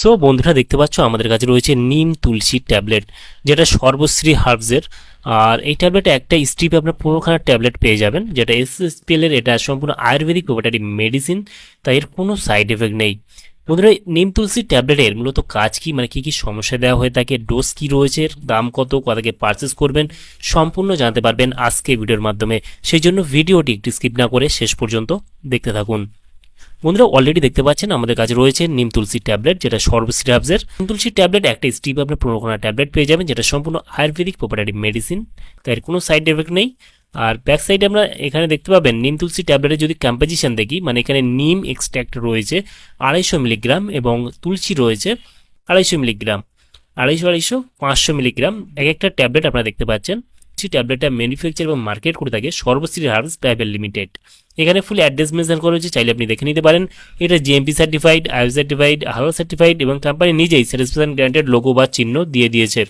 So বন্ধুরা, দেখতে পাচ্ছ, আমাদের কাছে রয়েছে নিম তুলসী ট্যাবলেট, যেটা সর্বশ্রী হার্বসের। আর এই ট্যাবলেটে একটা স্ট্রিপে আপনার পনেরোখানা ট্যাবলেট পেয়ে যাবেন, যেটা এসএসপিএল এর, এটা সম্পূর্ণ আয়ুর্বেদিক প্রপার্টারি মেডিসিন তাই এর কোনো সাইড এফেক্ট নেই। বন্ধুরা নিম তুলসী ট্যাবলেটের মূলত কাজ কি মানে কি কি সমস্যা দেওয়া হয়ে থাকে ডোজ কি রয়েছে দাম কত কতকে পারচেস করবেন, সম্পূর্ণ জানতে পারবেন আজকে ভিডিওর মাধ্যমে। সেই জন্য ভিডিওটি একটু স্কিপ না করে শেষ পর্যন্ত দেখতে থাকুন। বন্ধুরা অলরেডি দেখতে পাচ্ছেন আমাদের কাছে রয়েছে নিম তুলসী ট্যাবলেট, যেটা সর্বশ্রী হাবসের নিম তুলসী ট্যাবলেট, একটা স্টিপ আপনার পনেরোখানা ট্যাবলেট পেয়ে যাবেন, যেটা সম্পূর্ণ আয়ুর্বেদিক প্রপার্টারি মেডিসিন তাই কোনো সাইড এফেক্ট নেই। আর ব্যাক সাইডে আমরা এখানে দেখতে পাবেন, নিম তুলসী ট্যাবলেটের যদি কম্পোজিশন দেখি মানে এখানে নিম এক্সট্র্যাক্ট রয়েছে আড়াইশো মিলিগ্রাম এবং তুলসী রয়েছে আড়াইশো মিলিগ্রাম আড়াইশো আড়াইশো, পাঁচশো মিলিগ্রাম এক একটা ট্যাবলেট আপনারা দেখতে পাচ্ছেন। সেই ট্যাবলেটটা ম্যানুফ্যাকচার এবং মার্কেট করে থাকে সর্বশ্রী হার্বস প্রাইভেট লিমিটেড এখানে ফুল অ্যাড্রেস মেনশন করা হয়েছে চাইলে আপনি দেখে নিতে পারেন। এটা জিএমপি সার্টিফাইড আইও সার্টিফাইড হালাল সার্টিফাইড এবং কোম্পানি নিজেই স্যাটিসফ্যাকশন গ্যারান্টেড লোগো বা চিহ্ন দিয়ে দিয়েছে।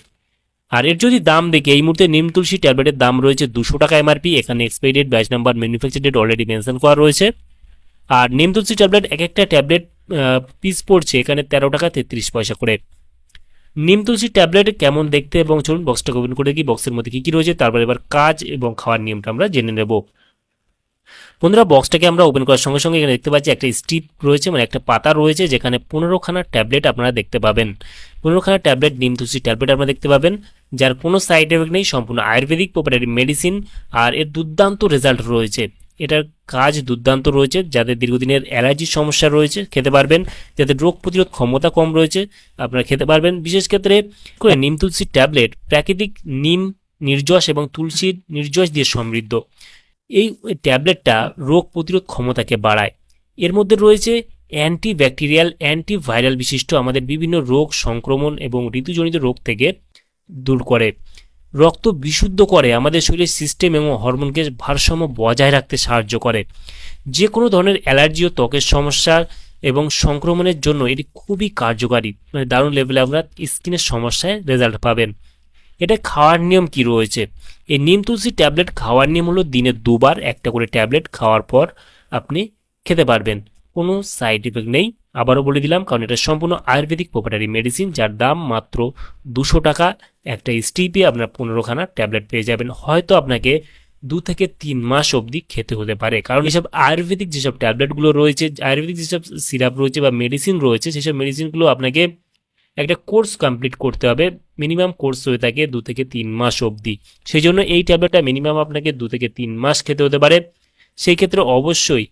আর এর যদি দাম দেখি, এই মুহূর্তে নিম তুলসী ট্যাবলেটের দাম রয়েছে দুশো টাকা এমআরপি এখানে expiry date batch number manufacture date already mention করা রয়েছে। আর নিম তুলসী ট্যাবলেট এক একটা ট্যাবলেট পিস পড়ছে এখানে তেরো টাকা তেত্রিশ পয়সা করে। নিম তুলসী ট্যাবলেট কেমন দেখতে? এবং চলুন বক্সটাকে ওপেন করে কি বক্সের মধ্যে কী কী রয়েছে? তারপর এবার কাজ এবং খাওয়ার নিয়মটা আমরা জেনে নেব। বন্ধুরা বক্সটাকে আমরা ওপেন করার সঙ্গে সঙ্গে এখানে দেখতে পাচ্ছি একটা স্ট্রিপ রয়েছে মানে একটা পাতা রয়েছে, যেখানে পনেরোখানা ট্যাবলেট আপনারা দেখতে পাবেন। পনেরোখানা ট্যাবলেট, নিম তুলসী ট্যাবলেট আপনারা দেখতে পাবেন, যার কোনো সাইড এফেক্ট নেই, সম্পূর্ণ আয়ুর্বেদিক প্রপার্টারি মেডিসিন আর এর দুর্দান্ত রেজাল্ট রয়েছে। এটার কাজ দুর্দান্ত রয়েছে, যাদের দীর্ঘদিনের অ্যালার্জির সমস্যা রয়েছে, খেতে পারবেন। যাদের রোগ প্রতিরোধ ক্ষমতা কম রয়েছে, আপনারা খেতে পারবেন। বিশেষ ক্ষেত্রে করে নিম তুলসীর ট্যাবলেট প্রাকৃতিক নিম নির্যশ এবং তুলসীর নির্যশ দিয়ে সমৃদ্ধ। এই ট্যাবলেটটা রোগ প্রতিরোধ ক্ষমতাকে বাড়ায়। এর মধ্যে রয়েছে অ্যান্টি ব্যাকটেরিয়াল অ্যান্টি ভাইরাল বিশিষ্ট আমাদের বিভিন্ন রোগ সংক্রমণ এবং ঋতুজনিত রোগ থেকে দূর করে। রক্ত বিশুদ্ধ করে আমাদের শরীরের সিস্টেম এবং হরমোনকে ভারসাম্য বজায় রাখতে সাহায্য করে। যে কোনো ধরনের অ্যালার্জি ও ত্বকের সমস্যা এবং সংক্রমণের জন্য এটি খুবই কার্যকারী। মানে দারুণ লেভেলে আমরা স্কিনের সমস্যায় রেজাল্ট পাবেন। এটা খাওয়ার নিয়ম কি রয়েছে? এই নিম তুলসী ট্যাবলেট খাওয়ার নিয়ম হলো দিনে দুবার একটা করে ট্যাবলেট খাওয়ার পর আপনি খেতে পারবেন। কোনো সাইড এফেক্ট নেই। আবারও বলে দিলাম, কারণ এটা সম্পূর্ণ আয়ুর্বেদিক প্রপার্টারি মেডিসিন যার দাম মাত্র দুশো টাকা। একটা স্টিপে আপনার পনেরোখানা ট্যাবলেট পেয়ে যাবেন। হয়তো আপনাকে দু থেকে তিন মাস অবধি খেতে হতে পারে। কারণ এসব আয়ুর্বেদিক যেসব ট্যাবলেটগুলো রয়েছে, আয়ুর্বেদিক যেসব সিরাপ রয়েছে বা মেডিসিন রয়েছে, সেসব মেডিসিনগুলো আপনাকে একটা কোর্স কমপ্লিট করতে হবে মিনিমাম কোর্স হয়ে থাকে দু থেকে তিন মাস অবধি। সেই জন্য এই ট্যাবলেটটা মিনিমাম আপনাকে দু থেকে তিন মাস খেতে হতে পারে। সেই ক্ষেত্রে অবশ্যই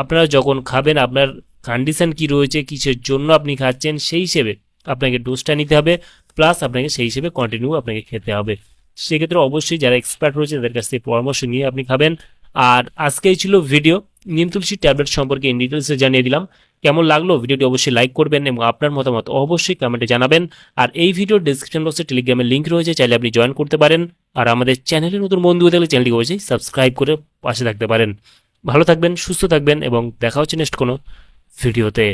আপনারা যখন খাবেন, আপনার কন্ডিশন কি রয়েছে, কিসের জন্য আপনি খাচ্ছেন, সেই হিসেবে আপনাকে ডোজটা নিতে হবে। প্লাস আপনাকে সেই হিসেবে কন্টিনিউ আপনাকে খেতে হবে। সেক্ষেত্রে অবশ্যই যারা এক্সপার্ট রয়েছে তাদের কাছ থেকে পরামর্শ নিয়ে আপনি খাবেন। আর আজকেই ছিল ভিডিও নিম তুলসী ট্যাবলেট সম্পর্কে ইন ডিটেলসে জানিয়ে দিলাম। কেমন লাগল? ভিডিওটি অবশ্যই লাইক করবেন এবং আপনার মতামত অবশ্যই কমেন্টে জানাবেন। আর এই ভিডিওর ডিসক্রিপশন বক্সে টেলিগ্রামের লিঙ্ক রয়েছে, চাইলে আপনি জয়েন করতে পারেন। আর আমাদের চ্যানেলের নতুন বন্ধু হয়ে থাকলে চ্যানেলটি অবশ্যই সাবস্ক্রাইব করে পাশে থাকতে পারেন। ভালো থাকবেন, সুস্থ থাকবেন এবং দেখা হচ্ছে নেক্সট কোনো ভিডিওতে